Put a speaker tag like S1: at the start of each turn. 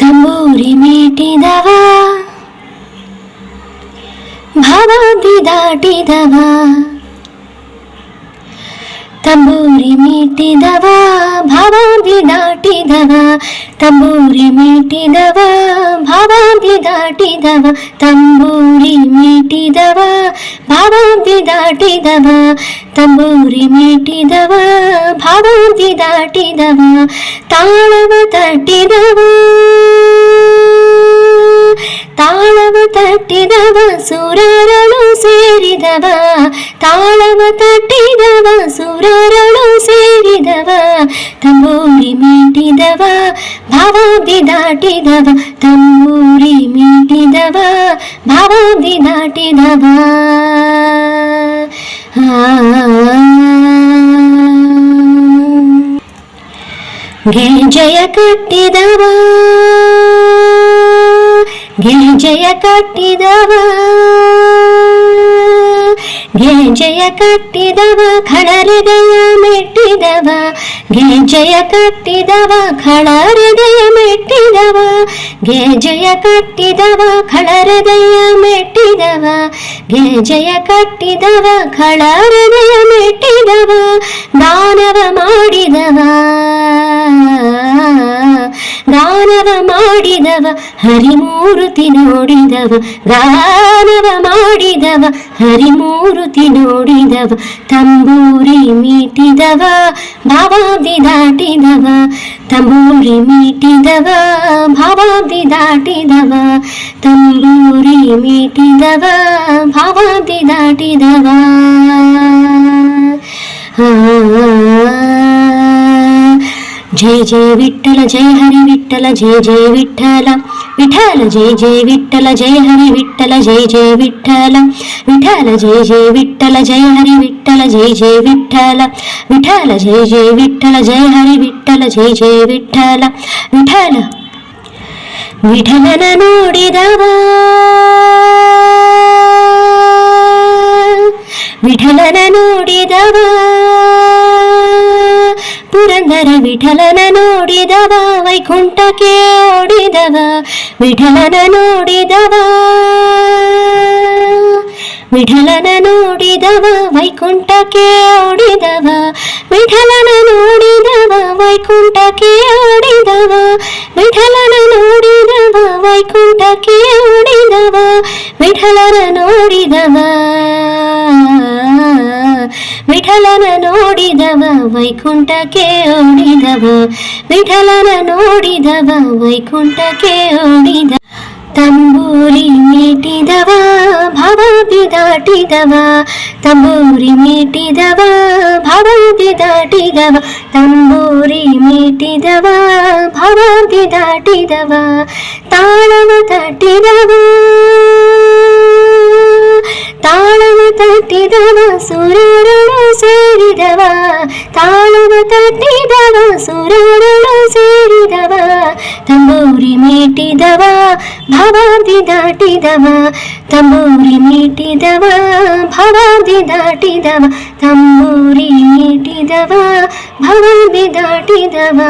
S1: తంబూరి మేటిదవా? భవాది దాటిదవా? తంబూరి మీటిదవా? భవాది దాటిదవా? తంబూరి మీటిదవా? భవాది దాటిదవా? తంబూరి మీటిదవా? ಭಾವಾದಿ ದಾಟಿದವ ತಂಬೂರಿ ಮೀಟಿದವ ಭಾವಾದಿ ದಾಟಿದವ ತಾಳವ ತಟ್ಟಿದವ ತಾಳವ ತಟ್ಟಿದವ, ಸುರರಳು ಸೇರಿದವ. ತಾಳವ ತಟ್ಟಿದವ, ಸುರರಳು ಸೇರಿದವ. ತಂಬೂರಿ ಮೀಟಿದವ ಭಾವಾದಿ ದಾಟಿದವ. ತಂಬೂರಿ ಮೀಟಿದವ ಭಾವಾದಿ ದಾಟಿದವ. ಗೆಜಯ ಕಟ್ಟಿದವ. ಗೆಜಯ ಕಟ್ಟಿದವ ಗೆಜಯ ಕಟ್ಟಿದವ ಖಳಹೃದಯ ಮೆಟ್ಟಿದವ ಗೆಜಯ ಕಟ್ಟಿದವ ಖಳಹೃದಯ ಮೆಟ್ಟಿದವ ಗೆಜಯ ಕಟ್ಟಿದವ ಖಳಹೃದಯ ಮೆಟ್ಟಿದವ ಗೆಜಯ ಕಟ್ಟಿದವ ಖಳಹೃದಯ ಮೆಟ್ಟಿದವ ದಾನವ ಮಾಡಿದವ ಮಾಡಿದವ ಹರಿಮೂರುತಿ ನೋಡಿದವ ದಾನವ ಮಾಡಿದವ ಹರಿಮೂರುತಿ ನೋಡಿದವ ತಂಬೂರಿ ಮೀಟಿದವ ಭಾವಾದಿ ದಾಟಿದವ ತಂಬೂರಿ ಮೀಟಿದವ ಭಾವಾದಿ ದಾಟಿದವ ತಂಬೂರಿ ಮೀಟಿದವ ಭಾವಾದಿ ದಾಟಿದವ జయ జయ విఠల జయ హరి విఠల జయ జయ విఠల. విఠల జయ జయ విఠల జయ హరి విఠల జయ జయ విఠల. విఠల జయ జయ విఠల జయ హరి విఠల జయ జయ విఠల. విఠల జయ జయ విఠల జయ హరి విఠల జయ జయ విఠల. విఠల విఠలన ನೋಡಿದವಾ ವಿಠಲನ ನೋಡಿದವಾ ಪುರಂದರ ವಿಠಲನ ನೋಡಿದವ, ವೈಕುಂಠಕ್ಕೆ ಓಡಿದವ, ವಿಠಲನ ನೋಡಿದವ. ವಿಠಲನ ನೋಡಿದವ, ವೈಕುಂಠಕ್ಕೆ ಓಡಿದವ, ವಿಠಲನ ನೋಡಿದವ, ವೈಕುಂಠಕ್ಕೆ ಓಡಿದವ. ವಿಠಲನ ನೋಡಿದವ, ವೈಕುಂಠಕ್ಕೆ ಓಡಿದವ ವಿಠಲನ ನೋಡಿದವ. ವಿಠಲನ ನೋಡಿದವ ವೈಕುಂಠಕ್ಕೆ ಓಡಿದವ ವಿಠಲನ ನೋಡಿದವ ವೈಕುಂಠಕ್ಕೆ ಓಡಿದ ತಂಬೂರಿ ಮೀಟಿದವ ಭವಾದಿ ದಾಟಿದವ ತಂಬೂರಿ ಮೀಟಿದವ ಭವಾದಿ ದಾಟಿದವ ತಂಬೂರಿ ಮೀಟಿದವ ಭವಾದಿ ದಾಟಿದವ ತಾಳವ ತಟ್ಟಿದವ ತಾಳವ ತಟ್ಟಿದವ ಸುರರಳು ಸೇರಿದವ ತಾಳವ ತಟ್ಟಿದವ ಸುರರಳು ಸೇರಿದವ ತಂಬೂರಿ ಮೀಟಿದವ ಭವಾದಿ ದಾಟಿದವ ತಂಬೂರಿ ಮೀಟಿದವ ಭವಾದಿ ದಾಟಿದವ ತಂಬೂರಿ ಮೀಟಿದವ ಭವಾದಿ ದಾಟಿದವ